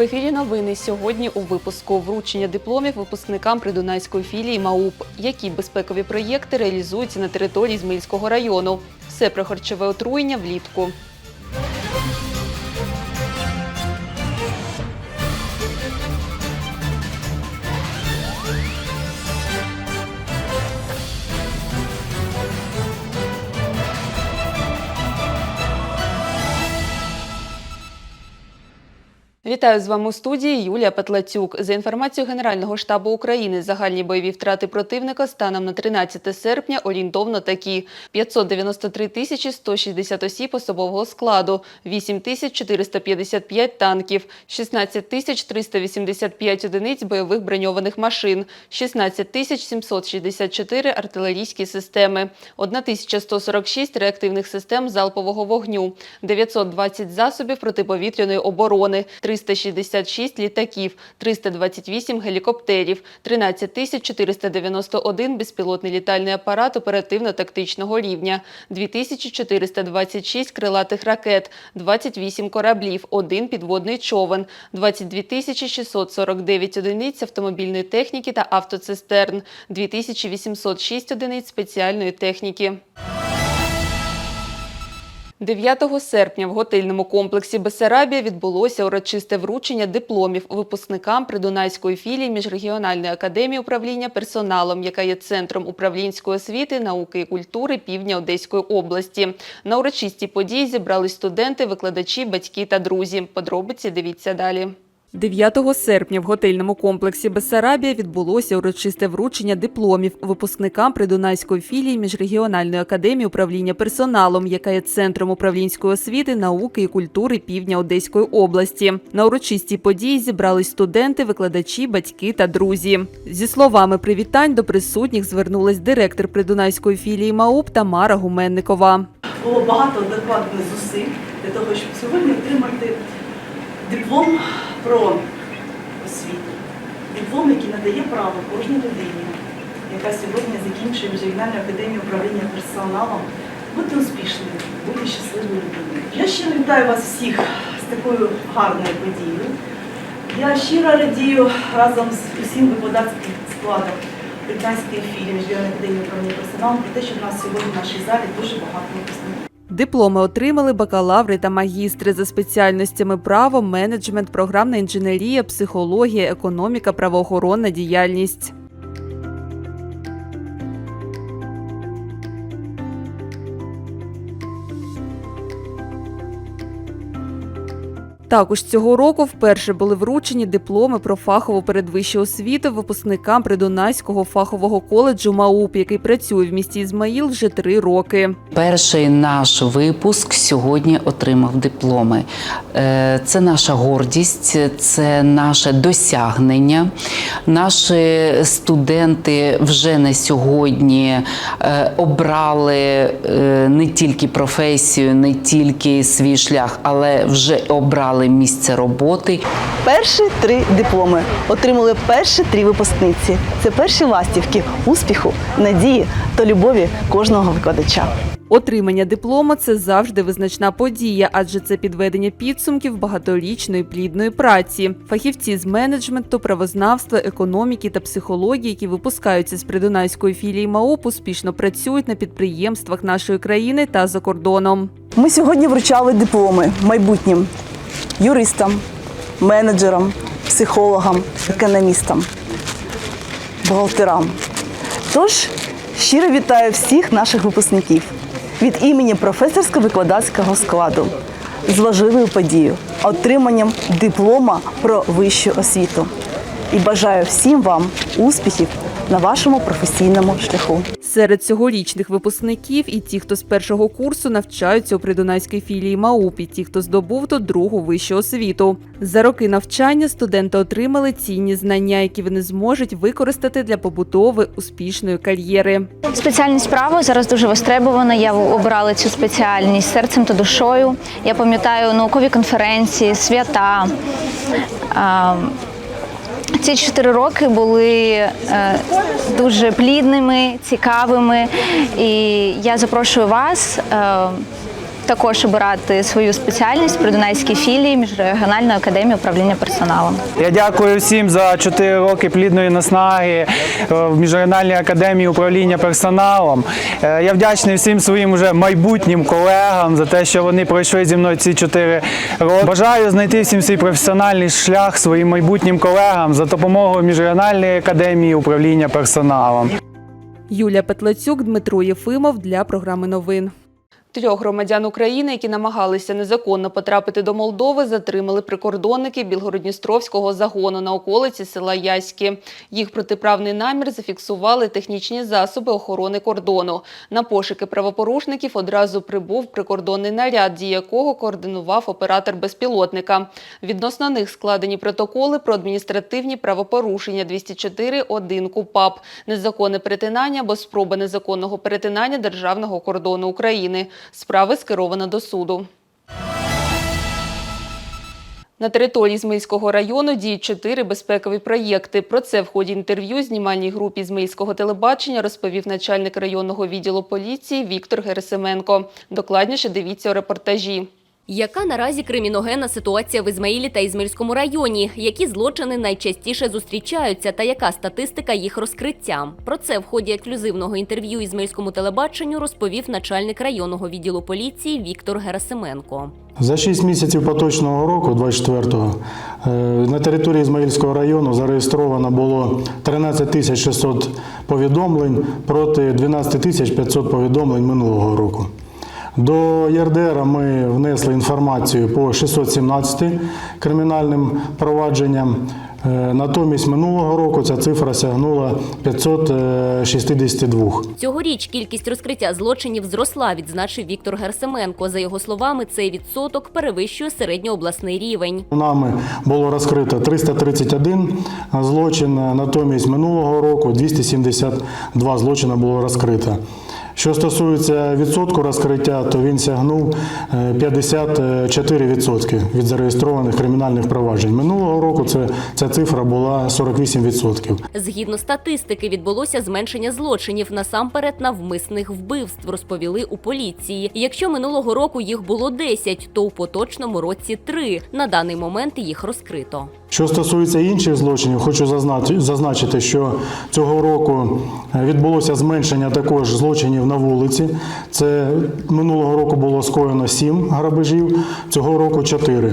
В ефірі новини сьогодні у випуску вручення дипломів випускникам придунайської філії МАУП. Які безпекові проєкти реалізуються на території Змільського району? Все про харчове отруєння влітку. Вітаю з вами у студії Юлія Петлацюк. За інформацією Генерального штабу України, загальні бойові втрати противника станом на 13 серпня орієнтовно такі: 593 тисячі 160 осіб особового складу, 8 тисяч 455 танків, 16 тисяч 385 одиниць бойових броньованих машин, 16 тисяч 764 артилерійські системи, 1146 реактивних систем залпового вогню, 920 засобів протиповітряної оборони, 366 літаків, 328 гелікоптерів, 13 тисяч 491 безпілотний літальний апарат оперативно-тактичного рівня, 2426 крилатих ракет, 28 кораблів, 1 підводний човен, 22 тисячі 649 одиниць автомобільної техніки та автоцистерн, 2806 одиниць спеціальної техніки. 9 серпня в готельному комплексі Бесарабія відбулося урочисте вручення дипломів випускникам Придунайської філії Міжрегіональної академії управління персоналом, яка є центром управлінської освіти, науки і культури півдня Одеської області. На урочистій події зібрались студенти, викладачі, батьки та друзі. Подробиці дивіться далі. 9 серпня в готельному комплексі Бессарабія відбулося урочисте вручення дипломів випускникам Придунайської філії Міжрегіональної академії управління персоналом, яка є центром управлінської освіти, науки і культури півдня Одеської області. На урочистій події зібрались студенти, викладачі, батьки та друзі. Зі словами привітань до присутніх звернулась директор Придунайської філії МАУП Тамара Гуменникова. було багато докладних зусиль для того, щоб сьогодні отримати диплом про освіту. Диплом, який надає право кожній людині, яка сьогодні закінчує Міжрегіональну академію управління персоналом, бути успішною, бути щасливою людиною. Я щиро вітаю вас всіх з такою гарною подією. Я щиро радію разом з усім викладацьким складом Британської філії Міжрегіональної академії управління персоналом про те, що в нас сьогодні в нашій залі дуже багато випускників. Дипломи отримали бакалаври та магістри за спеціальностями право, менеджмент, програмна інженерія, психологія, економіка, правоохоронна діяльність. Також цього року вперше були вручені дипломи про фахову передвищу освіту випускникам Придунайського фахового коледжу МАУП, який працює в місті Ізмаїл вже три роки. Перший наш випуск сьогодні отримав дипломи. Е, Це наша гордість, це наше досягнення. Наші студенти вже на сьогодні е, обрали е, не тільки професію, не тільки свій шлях, але вже обрали місце роботи. Перші три дипломи отримали перші три випускниці. Це перші ластівки успіху, надії та любові кожного викладача. Отримання диплому це завжди визначна подія, адже це підведення підсумків багаторічної плідної праці. Фахівці з менеджменту, правознавства, економіки та психології, які випускаються з придунайської філії МАУП, успішно працюють на підприємствах нашої країни та за кордоном. Ми сьогодні вручали дипломи майбутнім юристам, менеджерам, психологам, економістам, бухгалтерам. Тож щиро вітаю всіх наших випускників від імені професорсько-викладацького складу з важливою подією отриманням диплома про вищу освіту. І бажаю всім вам успіхів на вашому професійному шляху. Серед цьогорічних випускників і ті, хто з першого курсу навчаються у придунайській філії МАУП, і ті, хто здобув тут другу вищу освіту. За роки навчання студенти отримали цінні знання, які вони зможуть використати для побудови успішної кар'єри. Спеціальність право зараз дуже востребована. Я обирала цю спеціальність серцем та душою. Я пам'ятаю наукові конференції, свята. Ці чотири роки були е, дуже плідними, цікавими, і я запрошую вас. е, також обирати свою спеціальність при Дунайській філії міжрегіональної академії управління персоналом. Я дякую всім за 4 роки плідної наснаги е, в Міжрегіональній академії управління персоналом. Е, Я вдячний всім своїм уже майбутнім колегам за те, що вони пройшли зі мною ці 4 роки. Бажаю знайти всім свій професіональний шлях своїм майбутнім колегам за допомогою Міжрегіональної академії управління персоналом. Юлія Петлецюк, Дмитро Єфимов для програми новин. Трьох громадян України, які намагалися незаконно потрапити до Молдови, затримали прикордонники Білгородністровського загону на околиці села Яськи. Їх протиправний намір зафіксували технічні засоби охорони кордону. На пошуки правопорушників одразу прибув прикордонний наряд, дії якого координував оператор безпілотника. Відносно них складені протоколи про адміністративні правопорушення 204.1 КУПАП, незаконне перетинання або спроба незаконного перетинання державного кордону України. Справи скеровано до суду. На території Змийського району діють чотири безпекові проєкти. Про це в ході інтерв'ю знімальній групі Змийського телебачення розповів начальник районного відділу поліції Віктор Герасименко. Докладніше дивіться у репортажі. Яка наразі криміногенна ситуація в Ізмаїлі та Ізмаїльському районі? Які злочини найчастіше зустрічаються та яка статистика їх розкриття? Про це в ході ексклюзивного інтерв'ю Ізмаїльському телебаченню розповів начальник районного відділу поліції Віктор Герасименко. За 6 місяців поточного року, 24-го, е, на території Ізмаїльського району зареєстровано було 13 тисяч 600 повідомлень проти 12 тисяч 500 повідомлень минулого року. До ЄРДР ми внесли інформацію по 617 кримінальним провадженням. Е, Натомість минулого року ця цифра сягнула 562. Цьогоріч кількість розкриття злочинів зросла, відзначив Віктор Герасименко. За його словами, цей відсоток перевищує середньообласний рівень. Нами було розкрито 331 злочин, натомість минулого року 272 злочини було розкрито. Що стосується відсотку розкриття, то він сягнув е, 54% від зареєстрованих кримінальних проваджень. Минулого року це, ця цифра була 48%. Згідно статистики, відбулося зменшення злочинів насамперед навмисних вбивств, розповіли у поліції. Якщо минулого року їх було 10, то у поточному році 3. На даний момент їх розкрито. Що стосується інших злочинів, хочу зазначити- зазначити, що цього року е, відбулося зменшення також злочинів на вулиці. Це минулого року було скоєно 7 грабежів, цього року 4.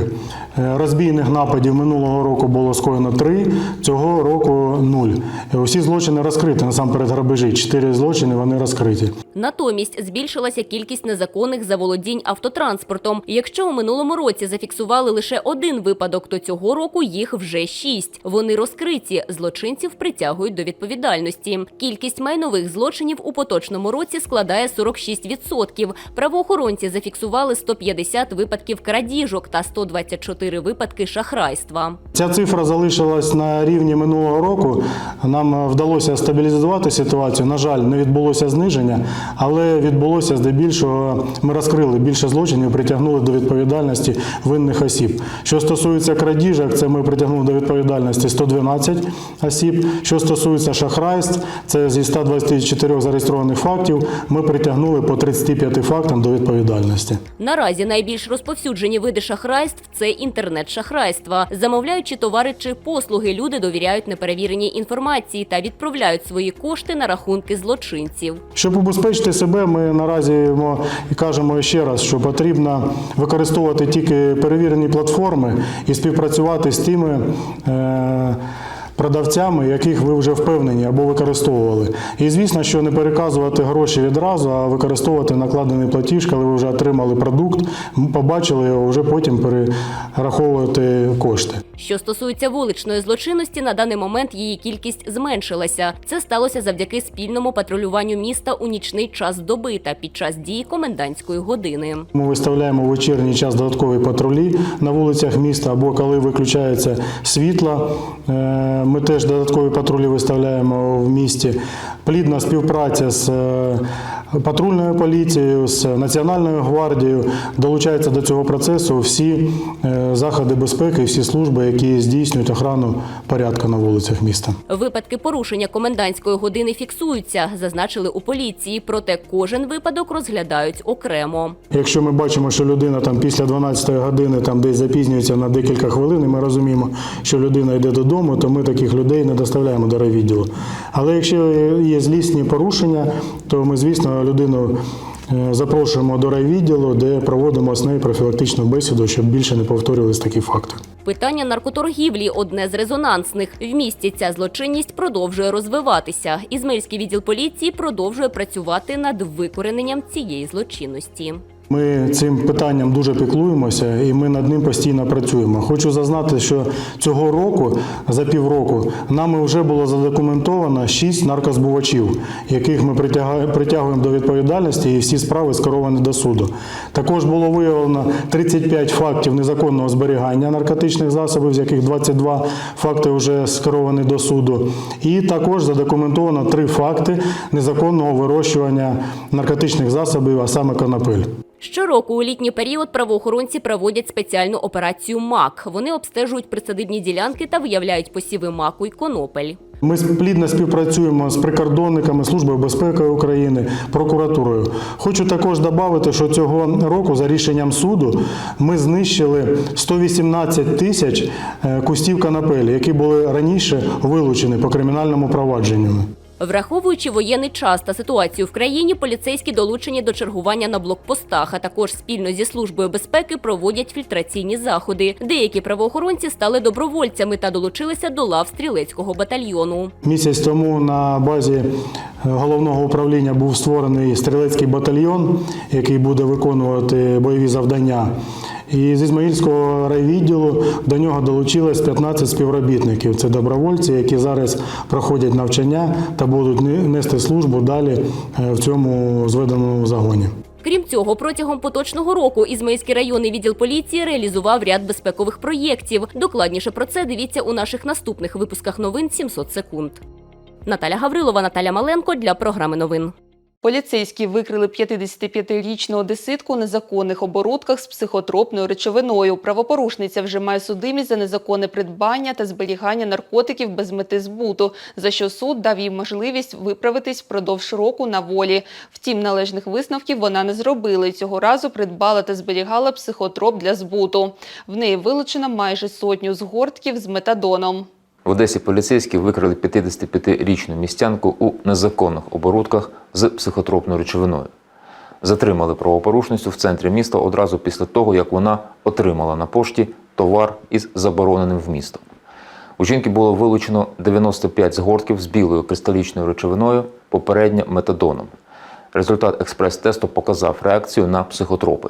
Е, Розбійних нападів минулого року було скоєно 3, цього року 0. Е, Усі злочини розкриті, насамперед грабежі. 4 злочини вони розкриті. Натомість збільшилася кількість незаконних заволодінь автотранспортом. Якщо у минулому році зафіксували лише один випадок, то цього року їх вже шість. Вони розкриті. Злочинців притягують до відповідальності. Кількість майнових злочинів у поточному році складає 46%. Правоохоронці зафіксували 150 випадків крадіжок та 124 випадки шахрайства. Ця цифра залишилась на рівні минулого року. Нам е, вдалося стабілізувати ситуацію. На жаль, не відбулося зниження, але відбулося здебільшого. Ми розкрили більше злочинів, притягнули до відповідальності винних осіб. Що стосується крадіжок, це ми притягнули до відповідальності 112 осіб. Що стосується шахрайств, це зі 124 зареєстрованих фактів. Ми притягнули по 35 фактам до відповідальності. Наразі найбільш розповсюджені види шахрайств це інтернет-шахрайства. Замовляючи товари чи послуги, люди довіряють неперевіреній інформації та відправляють свої кошти на рахунки злочинців. Щоб убезпечити себе, ми наразі і кажемо ще раз, що потрібно використовувати тільки перевірені платформи і співпрацювати з тими. Е- Продавцями, яких ви вже впевнені або використовували. І звісно, що не переказувати гроші відразу, а використовувати накладений платіж, коли ви вже отримали продукт, побачили його, вже потім перераховувати кошти. Що стосується вуличної злочинності, на даний момент її кількість зменшилася. Це сталося завдяки спільному патрулюванню міста у нічний час доби та під час дії комендантської години. Ми виставляємо в вечірній час додаткові патрулі на вулицях міста, або коли виключається світло, е, Ми теж додаткові патрулі виставляємо в місті. Плідна співпраця з е, патрульною поліцією, з Національною гвардією. Долучаються до цього процесу всі е, заходи безпеки, всі служби, які здійснюють охрану порядку на вулицях міста. Випадки порушення комендантської години фіксуються, зазначили у поліції. Проте кожен випадок розглядають окремо. Якщо ми бачимо, що людина там після 12-ї години там десь запізнюється на декілька хвилин, і ми розуміємо, що людина йде додому, то ми таких людей не доставляємо до райвідділу. Але якщо є злісні порушення, то ми, звісно, людину е, запрошуємо до райвідділу, де проводимо з нею профілактичну бесіду, щоб більше не повторювались такі факти. Питання наркоторгівлі одне з резонансних. В місті ця злочинність продовжує розвиватися. Ізмельський відділ поліції продовжує працювати над викорененням цієї злочинності. Ми цим питанням дуже піклуємося і ми над ним постійно працюємо. Хочу зазнати, що цього року, за півроку, нами вже було задокументовано шість наркозбувачів, яких ми притягуємо до відповідальності, і всі справи скеровані до суду. Також було виявлено 35 фактів незаконного зберігання наркотичних засобів, з яких 22 факти вже скеровані до суду. І також задокументовано три факти незаконного вирощування наркотичних засобів, а саме конопель. Щороку у літній період правоохоронці проводять спеціальну операцію МАК. Вони обстежують присадибні ділянки та виявляють посіви маку й конопель. Ми плідно співпрацюємо з прикордонниками Службою безпеки України, прокуратурою. Хочу також додати, що цього року, за рішенням суду, ми знищили 118 тисяч е, кустів канапелі, які були раніше вилучені по кримінальному провадженню. Враховуючи воєнний час та ситуацію в країні, поліцейські долучені до чергування на блокпостах, а також спільно зі службою безпеки проводять фільтраційні заходи. Деякі правоохоронці стали добровольцями та долучилися до лав стрілецького батальйону. Місяць тому на базі е, головного управління був створений стрілецький батальйон, який буде виконувати бойові завдання. І з Ізмаїльського райвідділу до нього долучилось 15 співробітників. Це добровольці, які зараз проходять навчання та будуть нести службу далі е, в цьому зведеному загоні. Крім цього, протягом поточного року Ізмаїльський районний відділ поліції реалізував ряд безпекових проєктів. Докладніше про це дивіться у наших наступних випусках новин 700 секунд. Наталя Гаврилова, Наталя Маленко для програми новин. Поліцейські викрили 55-річну одеситку у незаконних оборудках з психотропною речовиною. Правопорушниця вже має судимість за незаконне придбання та зберігання наркотиків без мети збуту, за що суд дав їй можливість виправитись впродовж року на волі. Втім, належних висновків вона не зробила цього разу придбала та зберігала психотроп для збуту. В неї вилучено майже сотню згортків з метадоном. В Одесі поліцейські викрили 55-річну містянку у незаконних оборудках з психотропною речовиною. Затримали правопорушницю в центрі міста одразу після того, як вона отримала на пошті товар із забороненим вмістом. У жінки було вилучено 95 згортків з білою кристалічною речовиною, попередньо метадоном. Результат експрес-тесту показав реакцію на психотропи.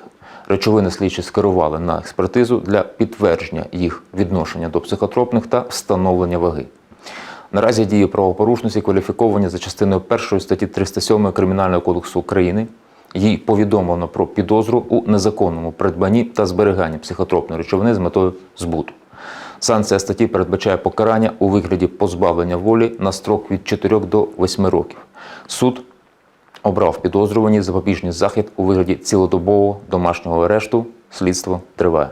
Речовини слідчі скерували на експертизу для підтвердження їх відношення до психотропних та встановлення ваги. Наразі дії правопорушниці кваліфіковані за частиною 1 статті 307 Кримінального кодексу України. Їй повідомлено про підозру у незаконному придбанні та зберіганні психотропної речовини з метою збуту. Санкція статті передбачає покарання у вигляді позбавлення волі на строк від 4 до 8 років. Суд обрав підозрювані запобіжний захід у вигляді цілодобового домашнього арешту. Слідство триває.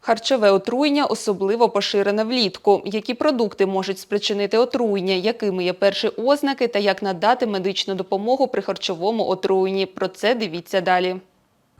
Харчове отруєння особливо поширене влітку. Які продукти можуть спричинити отруєння, якими є перші ознаки та як надати медичну допомогу при харчовому отруєнні? Про це дивіться далі.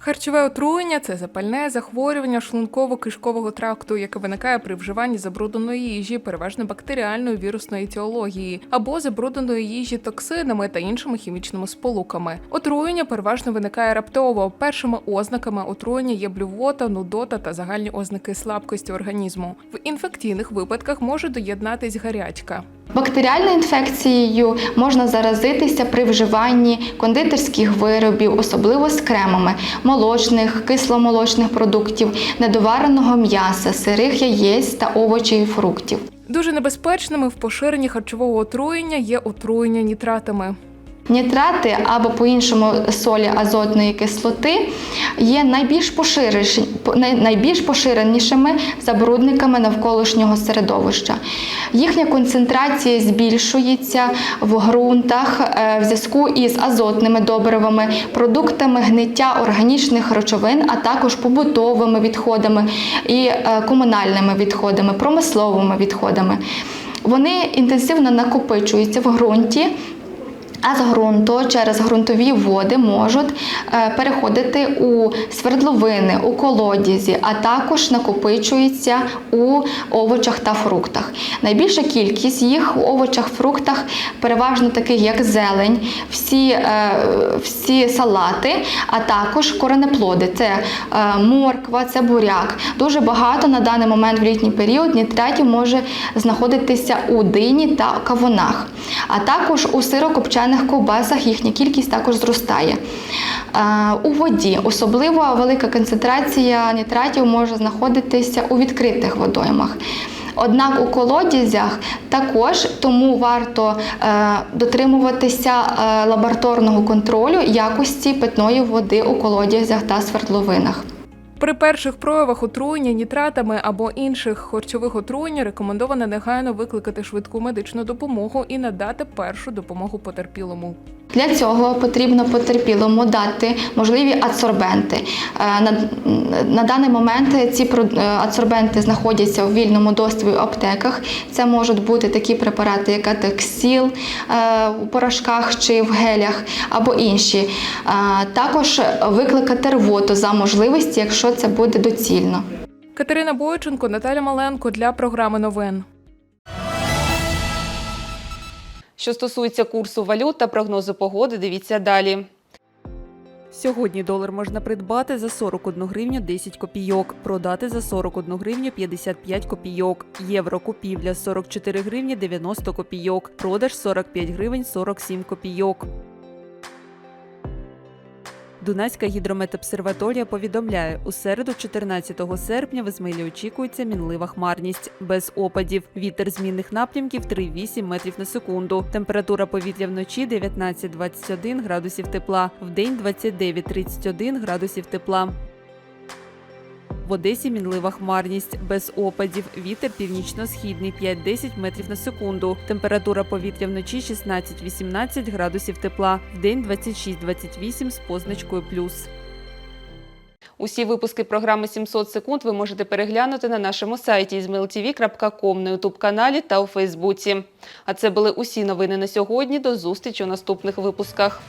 Харчове отруєння це запальне захворювання шлунково-кишкового тракту, яке виникає при вживанні забрудненої їжі, переважно бактеріальної вірусної етіології, або забрудненої їжі токсинами та іншими хімічними сполуками. Отруєння переважно виникає раптово. Першими ознаками отруєння є блювота, нудота та загальні ознаки слабкості організму. В інфекційних випадках може доєднатись гарячка. Бактеріальною інфекцією можна заразитися при вживанні кондитерських виробів, особливо з кремами, молочних, кисломолочних продуктів, недовареного м'яса, сирих яєць та овочів і фруктів. Дуже небезпечними в поширенні харчового отруєння є отруєння нітратами. Нітрати або по-іншому солі азотної кислоти є найбільш, найбільш поширенішими забрудниками навколишнього середовища. Їхня концентрація збільшується в ґрунтах е, в зв'язку із азотними добривами, продуктами гниття органічних речовин, а також побутовими відходами і е, комунальними відходами, промисловими відходами. Вони інтенсивно накопичуються в ґрунті. А з ґрунту через ґрунтові води можуть е, переходити у свердловини, у колодязі, а також накопичуються у овочах та фруктах. Найбільша кількість їх у овочах, фруктах, переважно таких як зелень, всі, е, всі салати, а також коренеплоди. Це е, морква, це буряк. Дуже багато на даний момент в літній період нітратів може знаходитися у дині та кавунах, а також у сирокопчених ковбасах їхня кількість також зростає. Е, У воді особливо велика концентрація нітратів може знаходитися у відкритих водоймах. Однак у колодязях також тому варто е, дотримуватися е, лабораторного контролю якості питної води у колодязях та свердловинах. При перших проявах отруєння нітратами або інших харчових отруєнь рекомендовано негайно викликати швидку медичну допомогу і надати першу допомогу потерпілому. Для цього потрібно потерпілому дати можливі адсорбенти. Е, На, даний момент ці е, адсорбенти знаходяться у вільному доступі в аптеках. Це можуть бути такі препарати, як атексіл е, у порошках чи в гелях, або інші. Також викликати рвоту за можливості, якщо це буде доцільно. Катерина Бойченко, Наталя Маленко для програми новин. Що стосується курсу валют та прогнозу погоди, дивіться далі. Сьогодні долар можна придбати за 41 гривню 10 копійок, продати за 41 гривню 55 копійок. Євро купівля 44 гривні 90 копійок, продаж 45 гривень 47 копійок. Дунайська гідрометобсерваторія повідомляє, у середу, 14 серпня, в Ізмаїлі очікується мінлива хмарність без опадів. Вітер змінних напрямків 3,8 метрів на секунду. Температура повітря вночі 19-21 градусів тепла, вдень 29-31 градусів тепла. В Одесі мінлива хмарність без опадів. Вітер північно-східний 5-10 метрів на секунду. Температура повітря вночі 16-18 градусів тепла. Вдень 26-28 з позначкою плюс. Усі випуски програми 700 секунд ви можете переглянути на нашому сайті izmailtv.com, на ютуб-каналі та у Фейсбуці. А це були усі новини на сьогодні. До зустрічі у наступних випусках.